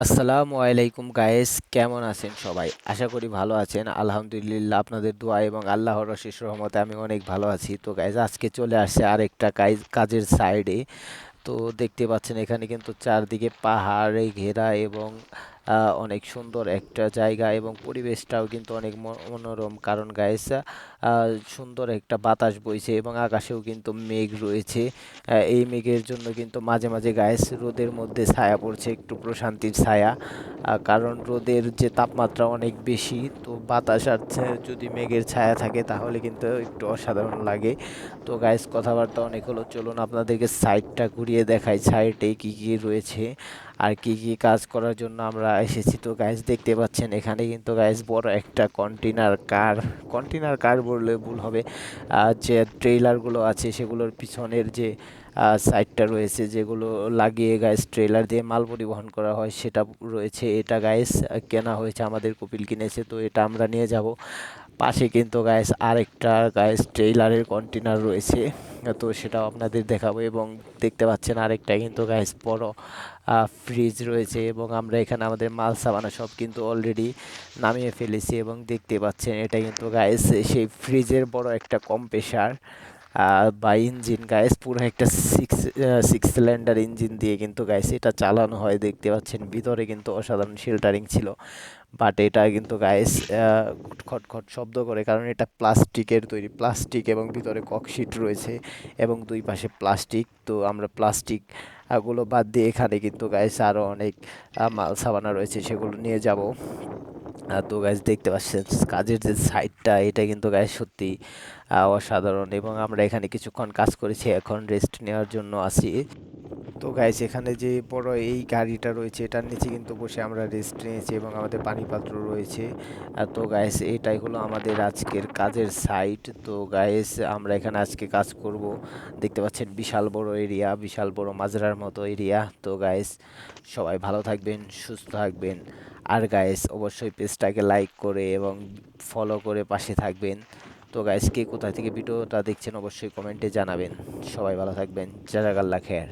আসসালামু আলাইকুম গায়েস কেমন আছেন সবাই? আশা করি ভালো আছেন। আলহামদুলিল্লাহ আপনাদের দোয়া এবং আল্লাহর অশেষ রহমতে আমি অনেক ভালো আছি। তো গায়েস আজকে চলে আসছে আরেকটা কাজ, কাজের সাইডে তো দেখতে পাচ্ছেন এখানে কিন্তু চারদিকে পাহাড়ে ঘেরা এবং অনেক সুন্দর একটা জায়গা এবং পরিবেশটাও কিন্তু অনেক মনোরম। কারণ গাইস সুন্দর একটা বাতাস বইছে এবং আকাশেও কিন্তু মেঘ রয়েছে। এই মেঘের জন্য কিন্তু মাঝে মাঝে গায়েস রোদের মধ্যে ছায়া পড়ছে, একটু প্রশান্তির ছায়া। কারণ রোদের যে তাপমাত্রা অনেক বেশি, তো বাতাস আর যদি মেঘের ছায়া থাকে তাহলে কিন্তু একটু অসাধারণ লাগে। তো গাইস কথাবার্তা অনেক হলো। চলুন আপনাদেরকে সাইডটা ঘুরিয়ে দেখাই। সাইডে কি কি রয়েছে? আর কি কি কাজ করার জন্য আমরা এসেছি তো গাইস দেখতে পাচ্ছেন এখানে কিন্তু গাইস বড় একটা কন্টেনার কার কন্টেনার কার বললে ভুল হবে। যে ট্রেলারগুলো আছে সেগুলোর পিছনের যে সাইডটা রয়েছে যেগুলো লাগিয়ে গাইস ট্রেলার দিয়ে মাল পরিবহন করা হয় সেটা রয়েছে। এটা গাইস কেনা হয়েছে আমাদের কপিল কিনেছে, তো এটা আমরা নিয়ে যাব। পাশে কিন্তু গাইস আরেকটা গাইস ট্রেইলারের কন্টেনার রয়েছে। তো সেটাও আপনাদের দেখাবো এবং দেখতে পাচ্ছেন আরেকটা কিন্তু গাইস বড় ফ্রিজ রয়েছে এবং আমরা এখানে আমাদের মাল সাবানা সব কিন্তু অলরেডি নামিয়ে ফেলেছি এবং দেখতে পাচ্ছেন এটা কিন্তু গাইস সেই ফ্রিজের বড় একটা কম্প্রেসার বা ইঞ্জিন গাইস পুরো একটা সিক্স সিক্স সিলিন্ডার ইঞ্জিন দিয়ে কিন্তু গাইস এটা চালানো হয়। দেখতে পাচ্ছেন ভিতরে কিন্তু অসাধারণ শেল্টারিং ছিল। বাট এটা কিন্তু গাইস খটখট শব্দ করে। কারণ এটা প্লাস্টিকের তৈরি। প্লাস্টিক এবং ভিতরে ককশিট রয়েছে এবং দুই পাশে প্লাস্টিক। তো আমরা প্লাস্টিকগুলো বাদ দিয়ে এখানে কিন্তু গাইস আরও অনেক মাল সাবানা রয়েছে, সেগুলো নিয়ে যাব। তো গাইস দেখতে পাচ্ছেন, কাজের যে সাইডটা এটা কিন্তু গাইস সত্যি অসাধারণ। এবং আমরা এখানে কিছুক্ষণ কাজ করেছি, এখন রেস্ট নেওয়ার জন্য আছি। তো গাইস এখানে যে বড় এই গাড়িটা রয়েছে, এটার নিচে কিন্তু বসে আমরা রেস্ট নিয়েছি এবং আমাদের পানি পাত্র রয়েছে তো গাইস এটাই হলো আমাদের আজকের কাজের সাইট তো গাইস আমরা এখানে আজকে কাজ করব। দেখতে পাচ্ছেন বিশাল বড় এরিয়া বিশাল বড় মাজরার মতো এরিয়া তো গাইস সবাই ভালো থাকবেন, সুস্থ থাকবেন। আর গাইস অবশ্যই পেজটাকে লাইক করে এবং ফলো করে পাশে থাকবেন। তো গাইস কে কোথা থেকে ভিডিওটা দেখছেন অবশ্যই কমেন্টে জানাবেন। সবাই ভালো থাকবেন। জাজাকাল্লা খের।